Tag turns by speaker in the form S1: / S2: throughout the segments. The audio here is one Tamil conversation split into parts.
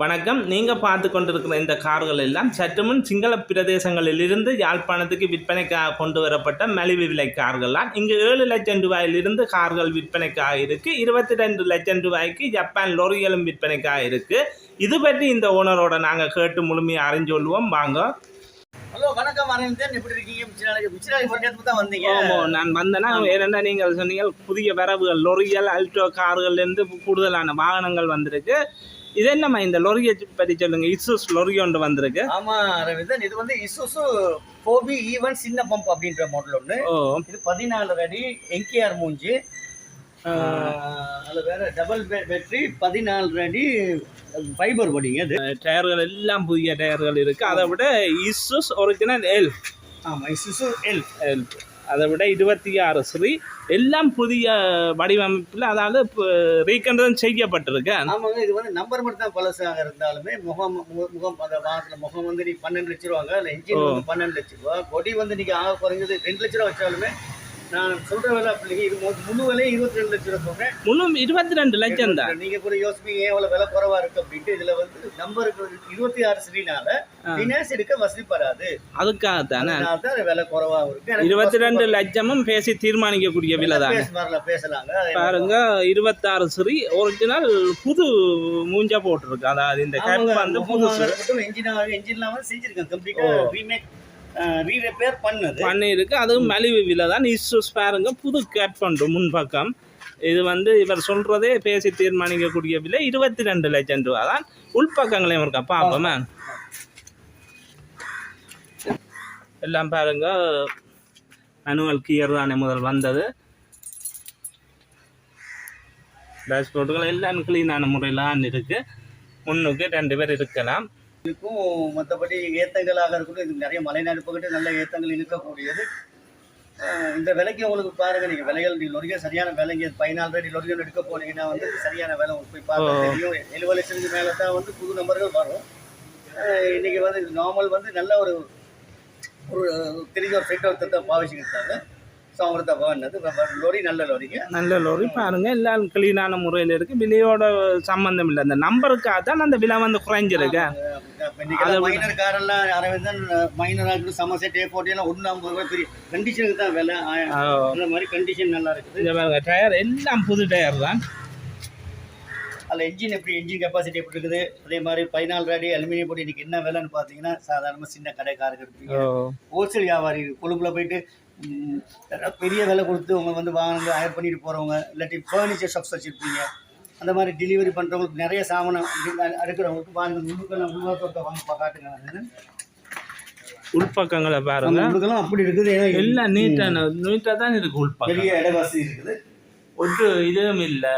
S1: வணக்கம். நீங்கள் பார்த்து கொண்டிருக்கிற இந்த கார்கள் எல்லாம் சற்றுமுன் சிங்கள பிரதேசங்களிலிருந்து யாழ்ப்பாணத்துக்கு விற்பனைக்காக கொண்டு வரப்பட்ட மலிவு விலை கார்கள்லாம் இங்கு ஏழு லட்சம் ரூபாயிலிருந்து கார்கள் விற்பனைக்காக இருக்கு. இருபத்தி ரெண்டு லட்சம் ரூபாய்க்கு ஜப்பான் லொரிகளும் விற்பனைக்காக இருக்கு. இது பற்றி இந்த ஓனரோட நாங்கள் கேட்டு முழுமையாக அறிஞ்சு கொள்வோம் வாங்க.
S2: ஹலோ வணக்கம் அரவிந்தன் எப்படி இருக்கீங்க? தான் வந்தீங்க.
S1: ஆமா, நான் வந்தேன்னா ஏன்னா நீங்கள் சொன்னீங்க புதிய வரவுகள் லொரிகள் அல்டோ கார்கள்லேருந்து கூடுதலான வாகனங்கள் வந்திருக்கு. இது என்னம்மா இந்த லொரியை பற்றி சொல்லுங்க? இசூஸ் லொரி ஒன்று வந்திருக்கு.
S2: ஆமா அரவிந்தன் இது வந்து இசுசு கோபி ஈவன் சின்ன பம்ப் அப்படின்ற மாடல் ஒன்று இது பதினாலு அடி என்கேஆர் மூஞ்சி. அதில் வேற டபுள் பேட்டரி பதினாலு அடி ஃபைபர் படிங்க அது.
S1: டயர்கள் எல்லாம் புதிய டயர்கள் இருக்கு. அதை விட இசூஸ் ஒரிஜினல் எல்
S2: ஆமா இசுசு எல்
S1: எல் அதை விட இருபத்தி ஆறு. ஸ்ரீ எல்லாம் புதிய வடிவமைப்பில் அதாவது ரீகண்டனம் செய்யப்பட்டிருக்கு.
S2: ஆமாங்க இது வந்து நம்பர் மட்டும் தான் பழசாக இருந்தாலுமே முகம் முகம் அந்த வாகனத்தில் முகம் வந்து நீ பன்னெண்டு லட்ச ரூபாங்க இன்ஜின் வந்து பன்னெண்டு லட்ச ரூபா. பொடி வந்து நீங்க ஆக குறைஞ்சது ரெண்டு லட்ச ரூபா வச்சாலுமே நான் சொல்ற விலை அப்படிங்க இது முழு விலையே இருபத்தி ரெண்டு லட்ச ரூபா சொல்றேன்
S1: முழு இருபத்தி ரெண்டு லட்சம் தான்.
S2: நீங்க கூட யோசிப்பீங்க ஏன் இவ்வளவு விலை குறைவா இருக்கு அப்படின்ட்டு. இதுல வந்து நம்பருக்கு இருபத்தி ஆறு ஸ்ரீனால ஃபினான்ஸ் எடுக்க வசதிப்படாது
S1: அதுக்காக தானே?
S2: தான் விலை குறைவா இருக்கு.
S1: இருபத்தி ரெண்டு லட்சமும் பேசி தீர்மானிக்கக்கூடிய விலை தானே
S2: பேசலாங்க.
S1: பாருங்க இருபத்தாறு ஸ்ரீ ஒரிஜினல் புது மூஞ்சா போட்டிருக்கு. அதாவது இந்த கேப் வந்து புதுசு.
S2: என்ஜின் என்ஜின்லாம் வந்து செஞ்சிருக்கேன். கம்ப்ளீட்டா ரீமேக் ரீ ரிப்பேர் பண்ணது.
S1: பண்ணியிருக்கு. அதுவும் மலிவு விலை தான். இஷ்யூஸ் பாருங்க. புது கேப் பண்ணுறோம் முன்பக்கம். இது வந்து இவர் சொல்றதே பேசி தீர்மானிக்கக்கூடிய விலை இருபத்தி ரெண்டு லட்சம் ரூபா தான். உள்பக்கங்களையும் இருக்கா பார்ப்போமே. எல்லாம் பாருங்க. மேனுவல் கியர் தானே முதல் வந்தது. டேஷ்போர்டுகள் எல்லாம் க்ளீனான முறையில் தான் இருக்கு. முன்னுக்கு ரெண்டு பேர் இருக்கலாம்.
S2: இருக்கும். மற்றபடி ஏத்தங்களாக இருக்கட்டும் இது நிறைய மலைநாடு பக்கத்து நல்ல ஏத்தங்கள் இருக்கக்கூடியது அஹ் இந்த விலைக்கு உங்களுக்கு பாருங்க நீங்க விலைகள் நீங்க லொரிக சரியான விலைங்க. பதினாலு அடி லொரிகள் எடுக்க போனீங்கன்னா வந்து சரியான விலை உங்களுக்கு போய் பார்க்க தெரியும். எழுபது லட்சத்துக்கு மேலே தான் வந்து புது நம்பர்கள் வரும். இன்னைக்கு வந்து நார்மல் வந்து நல்ல ஒரு ஒரு தெரிஞ்ச ஒரு ஃப்ரெண்ட் ஒருத்தர் தான் பாவிச்சுக்கிட்டு இருக்காங்க ஸோ அவங்களுக்கு வாங்கினது லொரி நல்ல லொரிங்க
S1: நல்ல லோரி பாருங்க. எல்லாம் கிளீனான முறையில் இருக்கு. விலையோட சம்பந்தம் இல்லை. அந்த நம்பருக்காக தான் அந்த விலை வந்து குறைஞ்சிருக்கு.
S2: மைனர் காரெல்லாம் அரவிந்தன் மைனர் ஆகட்டும் சமசெட் ஏ எல்லாம் ஒன்று ஐம்பது ரூபாய் பெரிய கண்டிஷனுக்கு தான் விலை. அந்த மாதிரி கண்டிஷன் நல்லா இருக்குது.
S1: இந்த டயர் எல்லாம் புது டயர் தான்.
S2: அதில் என்ஜின் எப்படி என்ஜின் கெப்பாசிட்டி எப்படி இருக்குது? அதே மாதிரி பதினாலு அடி அலுமினியம் பொடி இன்னைக்கு என்ன விலைன்னு பார்த்தீங்கன்னா சாதாரணமாக சின்ன கடைக்காரங்க இருப்பீங்க ஹோல்சேல் வியாபாரி கொழும்புல போயிட்டு பெரிய விலை கொடுத்து அவங்க வந்து வாங்க ஹயர் பண்ணிட்டு போகிறவங்க இல்லாட்டி ஃபர்னிச்சர் ஷாப்ஸ் வச்சுருப்பீங்க. அந்த மாதிரி டெலிவரி பண்ணுறவங்களுக்கு நிறைய சாமானம் அடுக்கிறவங்களுக்கு வாங்க முழுக்கெல்லாம் உருவாக்கத்தை வாங்க காட்டுங்க
S1: உள்பக்கங்களை பாருங்க.
S2: உங்களுக்கெல்லாம் அப்படி இருக்குது ஏன்னா
S1: எல்லாம் நீட்டான நீட்டாக தான் இருக்கு உள்பக்கம்.
S2: பெரிய இட வசதி இருக்குது.
S1: ஒட்டு இதுவும் இல்லை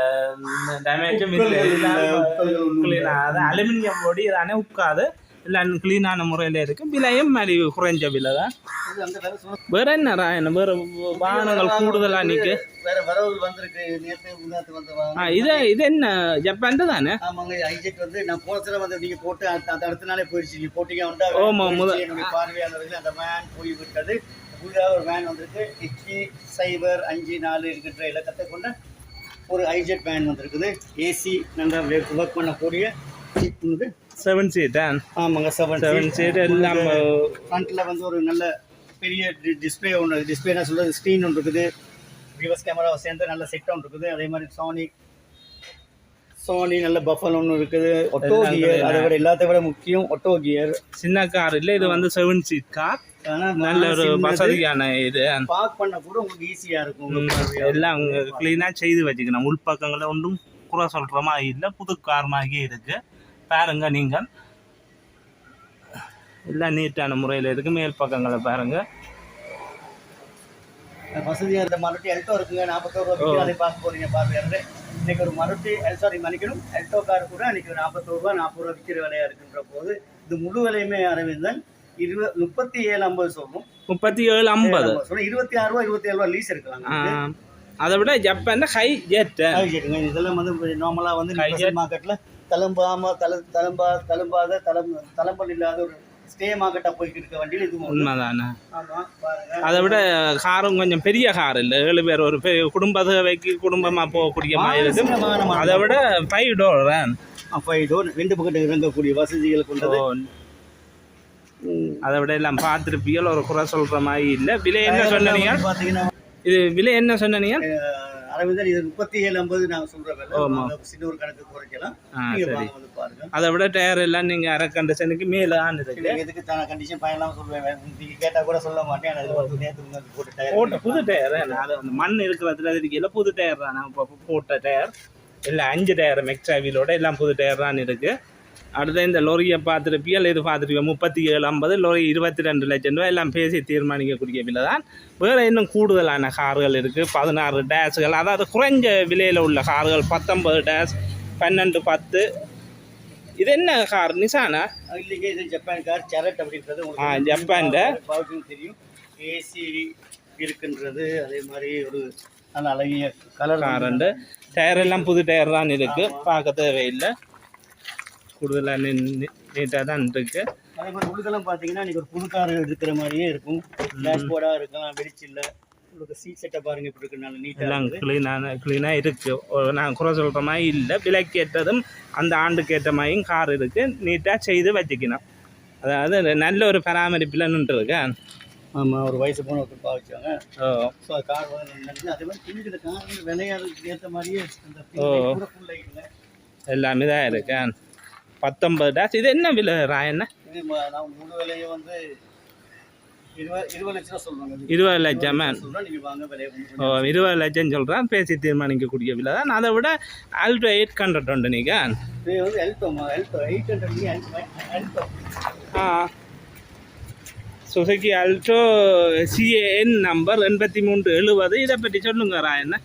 S1: டேமேஜும் இல்லை அலுமினியம் பொடி தானே உட்காது எல்லாம் க்ளீனான முறையில் இருக்கு. விலையும் மாதிரி குறைஞ்ச விலை தான். வேற என்ன ராயன் வேற வாகனங்கள் கூடுதலாக நிற்கு இது இது என்ன ஜப்பான் தானே?
S2: ஆமாங்க ஐஜெட் வந்து நான் போன வந்து நீங்க போட்டு அந்த அடுத்த நாளே போயிடுச்சு. நீங்க போட்டீங்க வந்தா
S1: ஆமா, முத-
S2: போயிடுச்சு. என்னுடைய பார்வையாளர்கள் அந்த வேன் போய் விட்டது. புதிதாக ஒரு வேன் வந்திருக்கு. ஹெச்பி சைபர் அஞ்சு நாலு இருக்கின்ற இலக்கத்தை கொண்ட ஒரு ஐஜெட் வேன் வந்திருக்குது. ஏசி நல்லா ஒர்க் பண்ணக்கூடிய
S1: செவன் சீட்டான்
S2: ஆமாங்க செவன்
S1: செவன் சீட் எல்லாம்
S2: ஃப்ரண்ட்டில் வந்து ஒரு நல்ல பெரிய டிஸ்பிளே ஒன்று டிஸ்பிளே என்ன சொல்கிறது ஸ்க்ரீன் ஒன்று இருக்குது. ரிவர்ஸ் கேமராவை சேர்ந்து நல்ல செட் ஒன்று இருக்குது. அதே மாதிரி சோனி சோனி நல்ல பஃபல் ஒன்று இருக்குது. Auto gear. அதை விட எல்லாத்தை விட முக்கியம் ஒட்டோ கியர்
S1: சின்ன கார் இல்லை இது வந்து செவன் சீட் கார் நல்ல ஒரு வசதியான இது.
S2: பார்க் பண்ண கூட உங்களுக்கு ஈஸியாக இருக்கும்.
S1: எல்லாம் க்ளீனாக செய்து வச்சுக்கணும். உள்பக்கங்களை ஒன்றும் குறை சொல்கிற மாதிரி இல்லை. புது கார் மாதிரியே இருக்கு. பாருங்க நீங்கள் எல்லாம் நீட்டான முறையில் இருக்கு மேல் பக்கங்களை பாருங்க.
S2: வசதியாக இருந்த மறுபடி எல்டோ இருக்குங்க. நாற்பத்தோரு ரூபா அதை பார்க்க போறீங்க பார்வையாளர் ஒரு மறுபடி சாரி மன்னிக்கணும். எல்டோ கார் கூட இன்னைக்கு நாற்பத்தோரு ரூபா நாற்பது ரூபா விற்கிற விலையா இருக்கின்ற போது இது முழு விலையுமே அரவிந்தன். இருபது முப்பத்தி ஏழு ஐம்பது சொல்லும்.
S1: முப்பத்தி ஏழு ஐம்பது
S2: இருபத்தி ஆறு ரூபா இருபத்தி ஏழு ரூபா லீஸ் எடுக்கலாம்
S1: அதை விட ஜப்பான் ஹை ஜெட்
S2: கேட்டுங்க இதெல்லாம் வந்து நார்மலா வந்து
S1: Hijet.
S2: மார்க்கெட்ல தளம்பாம தல தளம்பா தளம்பாத தளம் தளம்பல் இல்லாத ஒரு ஸ்டே மார்க்கெட்டா போய்கிட்டு இருக்க வண்டியில் இது.
S1: உண்மைதானே? அதை விட காரும் கொஞ்சம் பெரிய கார் இல்லை. ஏழு பேர் ஒரு பெரிய குடும்ப தேவைக்கு குடும்பமாக போகக்கூடிய மாதிரி அதை விட ஃபைவ் டோர்
S2: ஃபைவ் டோர் ரெண்டு பக்கத்து இறங்கக்கூடிய வசதிகள் கொண்டது.
S1: அதை விட எல்லாம் பார்த்துருப்பீங்க ஒரு குறை சொல்ற மாதிரி இல்லை. விலை என்ன சொன்னீங்க இது விலை என்ன சொன்னீங்க
S2: அரவிந்தர் இது முப்பத்தி ஏழு ஐம்பது நாங்கள் சொல்கிற விலை.
S1: ஆமா.
S2: வாங்க, சின்ன ஒரு கணக்கு குறைக்கலாம். நீங்கள் வந்து பாருங்க.
S1: அதை விட டயர் எல்லாம் நீங்கள் அரை கண்டிஷனுக்கு மேலே
S2: இல்லை, எதுக்கு தான கண்டிஷன் பயன்லாம் சொல்லுவேன். நீங்கள் கேட்டால் கூட சொல்ல மாட்டேன். அதில் வந்து நேற்று முன்னாடி போட்டு டயர்
S1: போட்ட புது டயர் அது அந்த மண் இருக்கிறதுல இருக்கல புது டயர் தான். நான் இப்போ போட்ட டயர் இல்லை அஞ்சு டயர் மெக்ஸா வீலோட எல்லாம் புது டயர் தான் இருக்குது அடுத்து இந்த லொரியை பார்த்துருப்பியல் இது பார்த்துருப்பீங்க முப்பத்தி ஏழு ஐம்பது லொரி இருபத்தி ரெண்டு லட்சம் ரூபாய். எல்லாம் பேசி தீர்மானிக்கக்கூடிய விலை தான். வேறு இன்னும் கூடுதலான கார்கள் இருக்குது பதினாறு டேஷுகள் அதாவது குறைஞ்ச விலையில் உள்ள கார்கள் பத்தொன்பது டேஷ் பன்னெண்டு பத்து. இது என்ன கார்? நிசானா?
S2: இல்லைங்க இது ஜப்பான் கார். சேரட் அப்படின்றது
S1: ஆ.
S2: பார்க்கிங் தெரியும். ஏசி இருக்கின்றது. அதே மாதிரி ஒரு நல்ல அழகிய கலர்
S1: காரண்டு டயர் எல்லாம் புது டயர் தான் இருக்குது பார்க்க தேவையில்லை. கூடுதலாக நீட்டாக தான் இருக்குது
S2: அதே மாதிரி உள்ளுக்கெல்லாம் பார்த்தீங்கன்னா நீங்கள் ஒரு புது கார் இருக்கிற மாதிரியே இருக்கும். டேஷ்போர்டாக இருக்கலாம் வெளிச்சில்ல உங்களுக்கு சீட் செட்டை பாருங்க இப்படி இருக்கனால நீட்டாக
S1: எல்லாம் க்ளீனான க்ளீனாக இருக்குது நான் குறை சொல்கிற மாதிரி இல்லை. விலைக்கு ஏற்றதும் அந்த ஆண்டுக்கு ஏற்ற மாதிரியும் கார் இருக்குது நீட்டாக செய்து வச்சுக்கணும். அதாவது நல்ல ஒரு பராமரிப்பில் நின்றுருக்கேன்
S2: ஆமாம் ஒரு வயசு போன ஒருத்தர் பாவிச்சாங்க
S1: ஓ.
S2: ஸோ கார் வந்து அதே மாதிரி பின்னுக்கு கார் விளையாடுறதுக்கு ஏற்ற மாதிரியே அந்த ஃபுல்
S1: எல்லாமே தான் இருக்கேன் பத்தொன்பது டேஸ் இது என்ன விலை ராயண்ணா
S2: இது ம- நான் முழு விலையை வந்து இருபது
S1: லட்சம் ஓ இருபது லட்சம் சொல்கிறேன் பேசி தீர்மானிக்கக்கூடிய விலை தான். அதை விட ஆல்டோ எயிட் ஹண்ட்ரட் உண்டு நீங்கள் ஆ. சுசுகி அல்டோ சிஏஎன் நம்பர் எண்பத்தி மூன்று எழுபது. இதை பற்றி சொல்லுங்க ராயண்ணா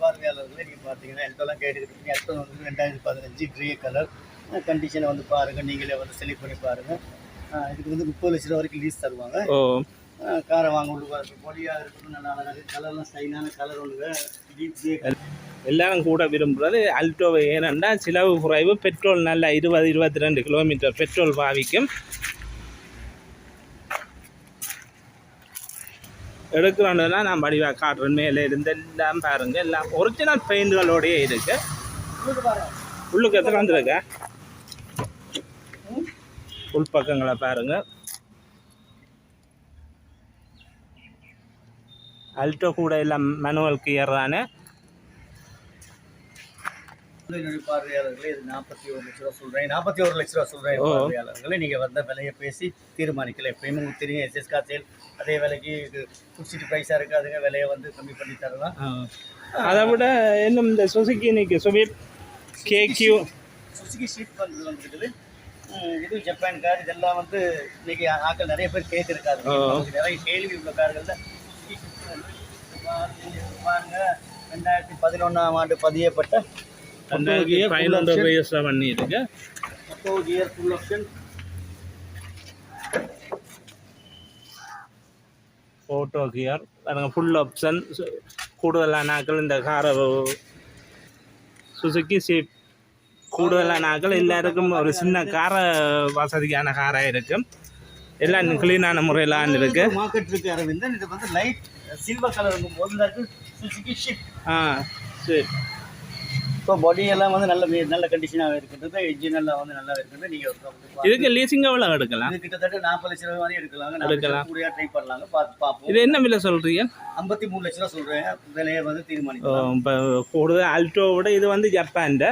S2: பார்வையாளர்களே நீங்கள் பார்த்தீங்கன்னா எல்டோலாம் கேட்டுக்கிட்டு ரெண்டாயிரத்தி பதினஞ்சு க்ரே கலர் கண்டிஷனை வந்து பாருங்கள் நீங்களே வந்து செலக்ட் பண்ணி பாருங்கள் இதுக்கு வந்து முப்பது லட்ச ரூபா வரைக்கும் லீஸ் தருவாங்க. காரை வாங்க உள்ள பொடியாக இருக்கணும் நல்லா அழகாக கலர்லாம் ஸ்டைலான கலர் ஒன்று டீப் க்ரே
S1: எல்லாரும் கூட விரும்புகிறது அல்டோவை ஏனென்றா செலவு குறைவு பெட்ரோல் நல்லா இருபது இருபத்தி ரெண்டு கிலோமீட்டர் பெட்ரோல் பாவிக்கும். எடுக்கிறோன்னா நான் வடிவாக காட்டுறேன். மேலே இருந்து எல்லாம் பாருங்க. எல்லாம் ஒரிஜினல் பெயிண்டுகளோடயே இருக்கு.
S2: உங்களுக்கு பாருங்க.
S1: உள்ளுக்கு எத்தனை வந்துருக்க? உள்பக்கங்களை பாருங்க. அல்டோ கூட எல்லாம் மேனுவல் கியர் தானே?
S2: பார்வையாளர்களே இது நாற்பத்தி ஒரு லட்ச ரூபா சொல்கிறேன் நாற்பத்தி ஒரு லட்ச ரூபா சொல்கிறேன். பார்வையாளர்களே. நீங்கள் வந்த விலையை பேசி தீர்மானிக்கல. எப்பயுமே உங்களுக்கு தெரியும் எஸ்எஸ் காசேல் அதே விலைக்கு குடிச்சிட்டு ப்ரைஸாக இருக்காதுங்க. விலையை வந்து கம்மி பண்ணி தரலாம்.
S1: அதை விட இன்னும் இந்த சுசுக்கி இன்னைக்கு சுவிப் கேக்யூ
S2: சுசுகி ஷீட் பண்ணுறது வந்துருக்குது. இது ஜப்பான் கார் இதெல்லாம் வந்து இன்னைக்கு ஆட்கள் நிறைய பேர் கேட்குறாரு
S1: ஓ.
S2: நிறைய கேள்வி உள்ள கார்களில். பாருங்க ரெண்டாயிரத்தி பதினொன்றாம் ஆண்டு பதியப்பட்ட
S1: பண்ணியிருக்கு
S2: மொத்தோ gear full option
S1: auto gear பாருங்க ஃபுல் ஆப்ஷன் கூடுதலான ஆட்கள் இந்த காரை. சுசுக்கி சீப் கூடுதலான ஆட்கள் எல்லாருக்கும் ஒரு சின்ன கார வசதியான காராக இருக்கும் எல்லாம் க்ளீனான முறையிலான் இருக்கு.
S2: மார்க்கெட் இருக்கு அரவிந்தன் இது வந்து லைட் சில்வர் கலர் இருக்கு. சுசுகி ஷிப்
S1: ஆ சரி.
S2: ஸோ பாடி எல்லாம் வந்து நல்ல நல்ல கண்டிஷனாக இருக்கின்றது என்ஜின் எல்லாம் வந்து நல்லா இருக்குது நீங்கள்.
S1: இதுக்கு லீசிங் எவ்வளோ எடுக்கலாம்?
S2: இது கிட்டத்தட்ட நாற்பது லட்ச ரூபாய் வரையும் எடுக்கலாங்க
S1: எடுக்கலாம்.
S2: கூடியா ட்ரை பண்ணலாங்க. பார்த்து பார்ப்போம்.
S1: இது என்ன விலை சொல்கிறீங்க
S2: ஐம்பத்தி மூணு லட்ச ரூபா சொல்கிறேன் விலையை வந்து தீர்மானிக்கலாம்.
S1: இப்போ கூடுதல் அல்டோவோட இது வந்து ஜப்பான்ட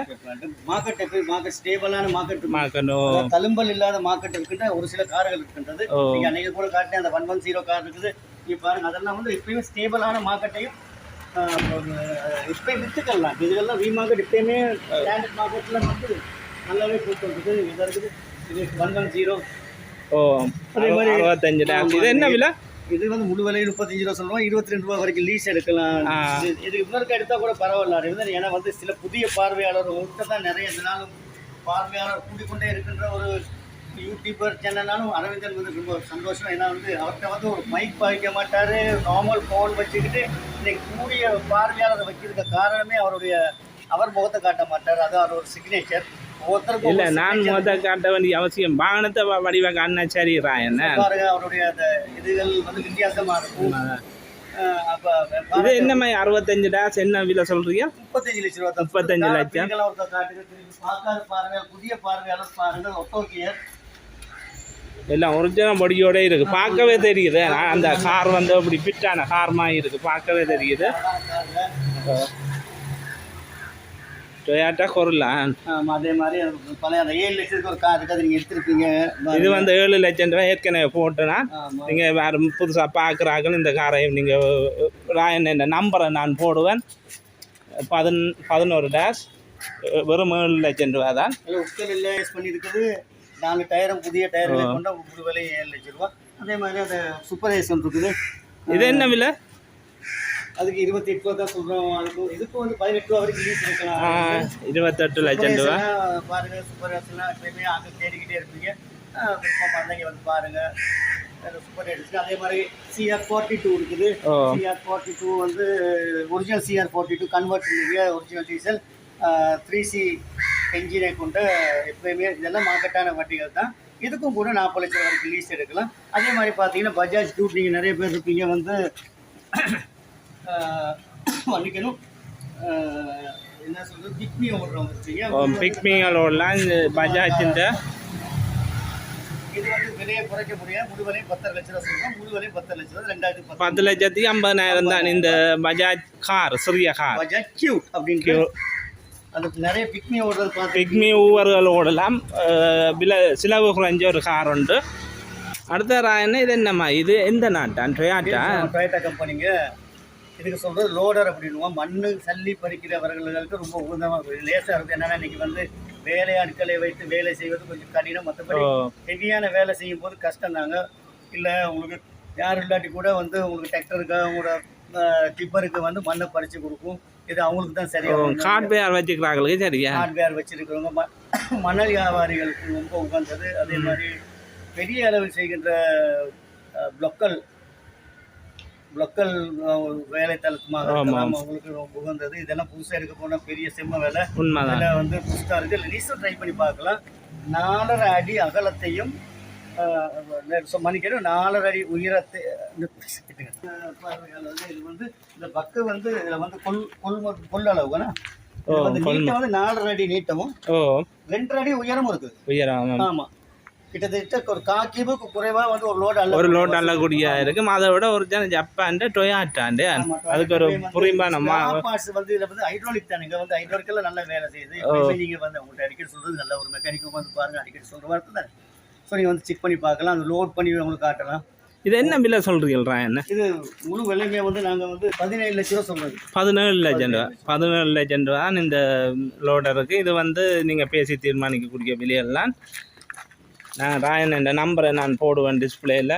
S2: மார்க்கெட் மார்க்கெட் ஸ்டேபிளான மார்க்கெட்
S1: மாக்கணும்
S2: தழும்பல் இல்லாத மார்க்கெட் இருக்கின்ற ஒரு சில கார்கள் இருக்கின்றது.
S1: ஓ.
S2: நீங்க அன்னைக்கு கூட காட்டின அந்த ஒன் ஒன் ஜீரோ கார் இருக்குது. நீங்க பாருங்க அதெல்லாம் வந்து எப்பயுமே ஸ்டேபிளான மார்க்கெட்டையும் இப்பயும் வித்துக்கலாம். இதெல்லாம் வி மார்க்கெட் எப்பயுமே ஸ்டாண்டர்ட் மார்க்கெட்ல வந்து நல்லாவே போட்டு இருக்குது. இது இருக்குது. இது ஒன் ஒன் ஜீரோ
S1: ஓ
S2: அதே மாதிரி-
S1: அறுபத்தஞ்சு இது என்ன விலை?
S2: இது வந்து முழு விலை முப்பத்தஞ்சு ரூபா சொல்லுவோம். இருபத்தி ரெண்டு ரூபா வரைக்கும் லீஸ் எடுக்கலாம். இது- இதுக்கு முன்னாடி எடுத்தா கூட பரவாயில்ல. ஏன்னா வந்து சில புதிய பார்வையாளர் தான் நிறைய இதனாலும் பார்வையாளர் கூடிக்கொண்டே இருக்கின்ற ஒரு யூடியூபர் சேனல்னாலும் அரவிந்தன் வந்து ரொம்ப சந்தோஷம். ஏன்னா வந்து அவர்கிட்ட வந்து ஒரு மைக் பாய்க்க மாட்டார். நார்மல் ஃபோன் வச்சுக்கிட்டு இன்னைக்கு கூடிய பார்வையாளரை வைக்கிறதுக்கு காரணமே அவருடைய அவர் முகத்தை காட்ட மாட்டார். அது அவர் ஒரு சிக்னேச்சர் ஒவ்வொருத்தருக்கும்
S1: இல்ல நான் முத காட்ட வேண்டிய அவசியம் வாகனத்தை வடிவ சரிடா என்ன?
S2: பாருங்க அவருடைய அந்த இதுகள் வந்து வித்தியாசமா இருக்கும். அப்போ
S1: இது என்ன மாதிரி அறுபத்தஞ்சு டேஸ் என்ன விலை சொல்றீங்க?
S2: முப்பத்தஞ்சு லட்ச ரூபா
S1: முப்பத்தஞ்சு லட்சம்.
S2: பாருங்க புதிய பார்வையாளர் பாருங்க ஒட்டோக்கியர்
S1: எல்லாம் ஒரிஜினல் பொடியோட இருக்கு. பார்க்கவே தெரியுது. நான் அந்த கார் வந்து அப்படி ஃபிட்டான கார் மாதிரி இருக்கு. பார்க்கவே தெரியுது. டொயாட்டா கொரலா
S2: அதே மாதிரி பழைய அந்த ஏழு லட்சத்துக்கு ஒரு கார் இருக்கு அதை நீங்க எடுத்திருப்பீங்க.
S1: இது வந்து ஏழு லட்சம் ரூபாய் ஏற்கனவே போட்டேன்னா
S2: ஆமா.
S1: நீங்கள் வேறு புதுசாக பார்க்குறாங்கன்னு இந்த காரை நீங்கள் ராயன் இந்த நம்பரை நான் போடுவேன். பதின் பதினோரு டேஷ் வெறும் ஏழு லட்சம் ரூபா தான்.
S2: உட்கல் இல்லை யூஸ் பண்ணியிருக்குது நாலு டயரும் புதிய டயர்களை கொண்ட ஒரு விலை ஏழு லட்சம் ரூபா. அதே மாதிரி அந்த சூப்பர் ஏசன் இருக்குது.
S1: இது என்ன விலை?
S2: அதுக்கு இருபத்தி எட்டு ரூபா தான் சொல்கிறோம் அதுக்கு இதுக்கும் வந்து பதினெட்டு ரூபா வரைக்கும் லீஸ் இருக்கலாம்.
S1: இருபத்தெட்டு லட்சம் ரூபா.
S2: சூப்பர் பாருங்க சூப்பர் ஏசன்லாம் எப்பயுமே ஆக தேடிக்கிட்டே இருப்பீங்க. இங்க வந்து பாருங்க. சூப்பர் ஏசன் அதே மாதிரி சிஆர் ஃபார்ட்டி டூ இருக்குது. சிஆர் ஃபார்ட்டி டூ வந்து original CR forty two convert original diesel three C என்ஜினை கொண்ட எப்பயுமே இதெல்லாம் மார்க்கெட்டான வண்டிகள் தான். இதுக்கும் கூட நாற்பது லட்சம் வரைக்கும் லீஸ் எடுக்கலாம். அதே மாதிரி பார்த்தீங்கன்னா பஜாஜ் டூட் நீங்கள் நிறைய பேர் இருப்பீங்க வந்து மன்னிக்கணும். என்ன சொல்றது? பிக்மி ஓடுறவங்க
S1: இந்த பஜாஜின்ற
S2: இது வந்து விலையை குறைக்க முடியாது. முழுவலையும் பத்தரை லட்ச ரூபா முழுவலையும் பத்தரை லட்ச ரூபா ரெண்டாயிரத்தி பத்து
S1: பத்து லட்சத்துக்கு ஐம்பதாயிரம் தான் இந்த பஜாஜ் கார் சிறிய கார்.
S2: பஜாஜ் கியூட் அதுக்கு நிறைய பிக்மி ஓடுறது
S1: பிக்மி ஊவர்கள் ஓடலாம். விலை சிலவு குறைஞ்ச ஒரு கார் உண்டு. அடுத்த ராயன்னு இது என்னம்மா? இது எந்த நாட்டான் டொயாட்டா?
S2: டொயேட்டா கம்பெனிங்க. இதுக்கு சொல்றது லோடர் அப்படின்னுவோம். மண்ணு சல்லி பறிக்கிறவர்களுக்கு ரொம்ப உகந்தமாக லேசாக இருக்கும். என்னன்னா இன்னைக்கு வந்து வேலை ஆட்களை வைத்து வேலை செய்வது கொஞ்சம் கடினம். மற்றபடி ஹெவியான வேலை செய்யும் போது கஷ்டம் தாங்க இல்லை உங்களுக்கு யார் இல்லாட்டி கூட வந்து உங்களுக்கு டிராக்டருக்கு உங்களோட டிப்பருக்கு வந்து மண்ணை பறித்து கொடுக்கும். இது அவங்களுக்கு தான் சரியாக
S1: ஹார்ட்வேர் வச்சுக்கிறாங்களுக்கு சரியா?
S2: ஹார்ட்வேர் வச்சிருக்கிறவங்க ம மணல் வியாபாரிகளுக்கு ரொம்ப உகந்தது. அதே மாதிரி பெரிய அளவில் செய்கின்ற ப்ளொக்கல் ப்ளொக்கல் வேலை தளத்துமாக அவங்களுக்கு ரொம்ப உகந்தது. இதெல்லாம் புதுசாக எடுக்க போனால் பெரிய செம்ம வேலை. இதில் வந்து புதுசாக இருக்குது லீஸும் ட்ரை பண்ணி பார்க்கலாம். நாலரை அடி அகலத்தையும் ஸோ மணிக்கணும் நாலரை அடி உயரத்தை இது வந்து இந்த பக்கு வந்து இதில் வந்து கொல் கொல் கொள்ளளவுனா வந்து
S1: கொல்
S2: நீட்டம் வந்து நாலரை அடி நீட்டமும் ரெண்டரை அடி உயரமும் இருக்குது.
S1: உயரம் ஆமாம்.
S2: ஆமாம் கிட்டத்தட்ட ஒரு கா கிலோக்கு குறைவாக வந்து ஒரு லோடு அல்ல
S1: ஒரு லோட் அல்லக்கூடிய இருக்கும் அதை விட ஒரு ஜன ஜப்பான்ட்டு டொயாட்டாண்டு. அதுக்கு ஒரு புரியும்பான மா
S2: பார்ட்ஸ் வந்து இதில் வந்து ஹைட்ராலிக் தானுங்க வந்து ஹைட்ராலிக்கெல்லாம் நல்ல வேலை செய்யுது. நீங்கள் வந்து உங்கள்கிட்ட அடிக்கடி சொல்கிறது நல்ல ஒரு மெக்கானிக்கு வந்து பாருங்க அடிக்கடி சொல்கிற வார்த்தை தான். ஸோ நீங்கள் வந்து செக் பண்ணி பார்க்கலாம். அந்த லோட் பண்ணி உங்களுக்கு காட்டலாம்.
S1: இது என்ன விலை சொல்றீங்களா என்ன?
S2: இது முழு விலையுமே வந்து நாங்கள் வந்து பதினேழு லட்ச ரூபா சொல்கிறது
S1: பதினேழு லட்சம் ரூபா. பதினேழு. லட்சம் ரூபா இந்த லோடருக்கு இது வந்து நீங்கள் பேசி தீர்மானிக்கக்கூடிய விலையெல்லாம். நான் ராயன் என்ற நம்பரை நான் போடுவேன் டிஸ்பிளேயில்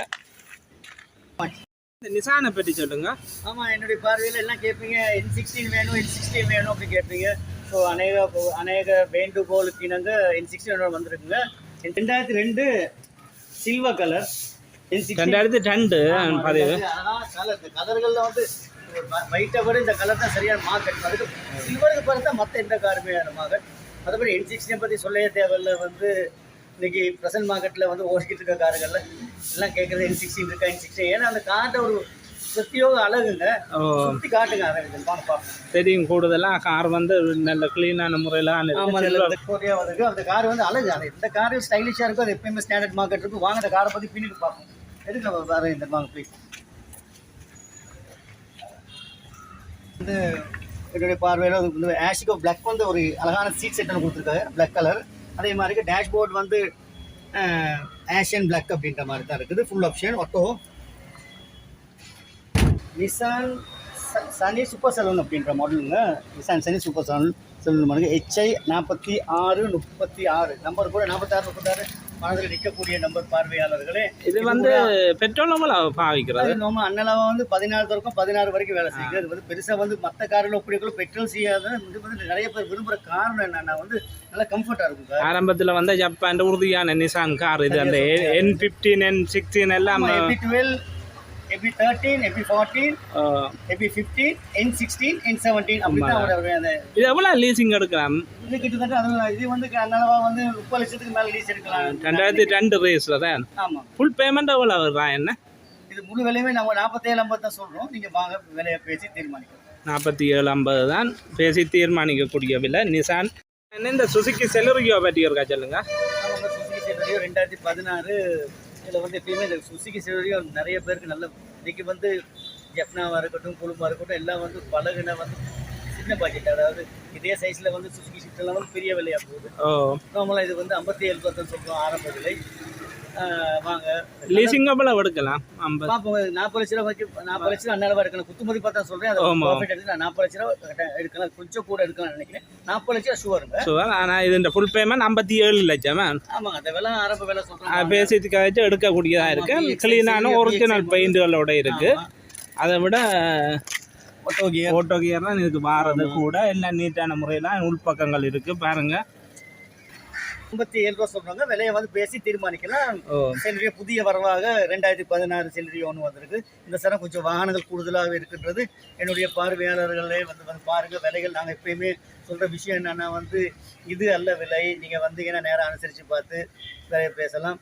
S1: இந்த நிசானை பற்றி சொல்லுங்க.
S2: ஆமாம் என்னுடைய பார்வையில் எல்லாம் கேட்பீங்க. என் சிக்ஸ்டீன் வேணும் என் சிக்ஸ்டீன் வேணும் அப்படி கேட்பீங்க. ஸோ அநேக அநேக வேண்டுகோளுக்கு இணங்க என் சிக்ஸ்டீன் வந்திருக்குங்க. ரெண்டாயிரத்தி ரெண்டு சில்வர் கலர்
S1: ரெண்டாயிரத்தி ரெண்டு பதிவு.
S2: கலர்கள்ல வந்து ஒயிட்டை விட இந்த கலர் தான் சரியான மார்க்கெட் அதுக்கு சில்வருக்கு பார்த்தா மற்ற எந்த காருமே மார்க்கெட் அதேபடி என் சிக்ஸ்டினை பற்றி சொல்லவே தேவையில்ல. வந்து இன்னைக்கு ப்ரெசன்ட் மார்க்கெட்டில் வந்து ஓடிக்கிட்டு இருக்க காருங்கள்ல எல்லாம் கேட்குறது என் சிக்ஸ்டின் இருக்கா என் சிக்ஸ்டின் ஏன்னா அந்த காட்டை ஒரு பிரத்யோக அழகுங்க. சுற்றி காட்டுங்க அதை
S1: தெரியும் கூடுதலாக கார் வந்து நல்ல க்ளீனான முறையில்
S2: வந்து அந்த கார் வந்து அழகு அது எந்த காரு ஸ்டைலிஷாக இருக்கோ அது எப்பயுமே ஸ்டாண்டர்ட் மார்க்கெட் இருக்கும் வாங்க அந்த காரை பற்றி பின்னிட்டு பார்ப்போம். எதுக்கு நம்ம வேறு இந்த வாங்க ப்ளீஸ் வந்து என்னுடைய பார்வையில் வந்து ஆஷிகோ பிளாக் வந்து ஒரு அழகான சீட் செட் ஒன்று கொடுத்துருக்காங்க பிளாக் கலர் அதே மாதிரி டேஷ்போர்ட் வந்து ஆஷியன் பிளாக் அப்படின்ற மாதிரி தான் இருக்குது. Full option auto Nissan Sunny super saloon அப்படின்ற மாடலுங்க நிசான் சனி சூப்பர் செலவன் செலவன் மாதிரி ஹெச்ஐ நாற்பத்தி ஆறு முப்பத்தி ஆறு. நம்பர் கூட நாற்பத்தாறு முப்பத்தாறு. மனதில் நிற்கக்கூடிய நம்பர் பார்வையாளர்களே
S1: இது வந்து பெட்ரோலமில் பாவிக்கிறது?
S2: அது நம்ம அண்ணலாவா வந்து பதினாறு வரைக்கும் பதினாறு வரைக்கும் வேலை செய்யுது. அது வந்து பெருசாக வந்து மற்ற காரில் ஒப்படைக்குள்ள பெட்ரோல் செய்யாத இது வந்து நிறைய பேர் விரும்புகிற காரணம் என்னன்னா வந்து நல்லா கம்ஃபர்ட்டாக இருக்கும் சார்
S1: ஆரம்பத்தில் வந்து ஜப்பான் உறுதியான நிசான் கார் இது. அந்த என் ஃபிஃப்டீன் என் சிக்ஸ்டீன் எல்லாம்
S2: twelve B thirteen B fourteen B fifteen N sixteen N seventeen அப்படி தான் அவரோட அந்த
S1: இது எவ்வளோ லீசிங் எடுக்கலாம்?
S2: இது கிட்டத்தட்ட அது இது வந்து அண்ணளவா வந்து முப்பது லட்சத்துக்கு மேலே லீஸ் எடுக்கலாம்.
S1: ரெண்டாயிரத்தி ரெண்டு ரேஸில் தான்.
S2: ஆமாம்
S1: ஃபுல் பேமெண்ட் எவ்வளோ வருதா என்ன?
S2: இது முழு விலையுமே நம்ம நாற்பத்தேழு ஐம்பது தான் சொல்றோம். நீங்க வாங்க விலையை பேசி தீர்மானிக்கலாம்.
S1: நாற்பத்தி ஏழு ஐம்பது தான். பேசி தீர்மானிக்கக்கூடிய விலை நிசான் என்ன இந்த சுசுக்கி செலரியோ பற்றி இருக்கா சொல்லுங்க.
S2: நம்ம சுசுகி செல்வரியோ ரெண்டாயிரத்தி பதினாறு இதில் வந்து எப்பயுமே இந்த சுசுகி செல்வரியோ நிறைய பேருக்கு நல்ல இன்னைக்கு வந்து ஜெப்னாவாக இருக்கட்டும் குழுமா இருக்கட்டும் எல்லாம் வந்து பழகுன வந்து சின்ன பட்ஜெட் அதாவது இதே சைஸில் வந்து சுசுகி ஷிஃப்ட்லாம் வந்து பெரிய விலையாக போகுது நார்மலாக இது வந்து ஐம்பத்தி ஏழு பத்து சொல்கிறோம் ஆரம்ப விலை வாங்க.
S1: லீசிங் எவ்வளவு எடுக்கலாம். ஐம்பது.
S2: நாற்பது லட்ச ரூபா வரைக்கும் நாற்பது லட்ச ரூபா அண்ணாவா எடுக்கலாம். பார்த்தா சொல்கிறேன் அது. ப்ராஃபிட் எடுத்து நான் நாற்பது லட்ச ரூபா எடுக்கலாம். கொஞ்சம் கூட எடுக்கலாம்னு நினைக்கிறேன். நாற்பது லட்ச ரூபா ஷுவருங்க
S1: ஸோ ஆனால் இது இந்த ஃபுல் பேமெண்ட் ஐம்பத்தி ஏழு லட்சம்?
S2: ஆமாங்க அந்த விலை ஆரம்ப விலை சொல்கிறேன்
S1: பேசிட்டு வச்சு எடுக்கக்கூடியதாக இருக்கு.
S2: ஆமா, VXL,
S1: க்ளீனான ஒரிஜினல் பெயிண்டுகளோட இருக்கு. அதை விட
S2: ஆட்டோ கியர்
S1: ஓட்டோ கியர் தான் இதுக்கு வாரது கூட. எல்லாம் நீட்டான முறையில் உள்பக்கங்கள் இருக்கு. பாருங்க.
S2: ஐம்பத்தி ஏழு ரூபா சொல்றாங்க. விலையை வந்து பேசி தீர்மானிக்கலாம்.
S1: ஓ.
S2: செல்விய புதிய வரவாக ரெண்டாயிரத்தி பதினாறு செல்வி ஒன்று வந்திருக்கு. இந்த சரம் கொஞ்சம் வாகனங்கள் கூடுதலாக இருக்கின்றது. என்னுடைய பார்வையாளர்களே வந்து வந்து பாருங்க விலைகள் நாங்கள் எப்பயுமே சொல்ற விஷயம் என்னன்னா வந்து இது அல்ல விலை. நீங்க வந்தீங்கன்னா நேரம் அனுசரிச்சு பார்த்து விலையை பேசலாம்.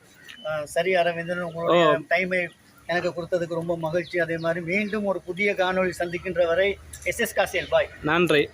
S2: சரி அரவிந்தன் உங்களுடைய டைமை எனக்கு கொடுத்ததுக்கு ரொம்ப மகிழ்ச்சி. அதே மாதிரி மீண்டும் ஒரு புதிய காணொளி சந்திக்கின்ற வரை எஸ்எஸ் காசியல். பாய்.
S1: நன்றி.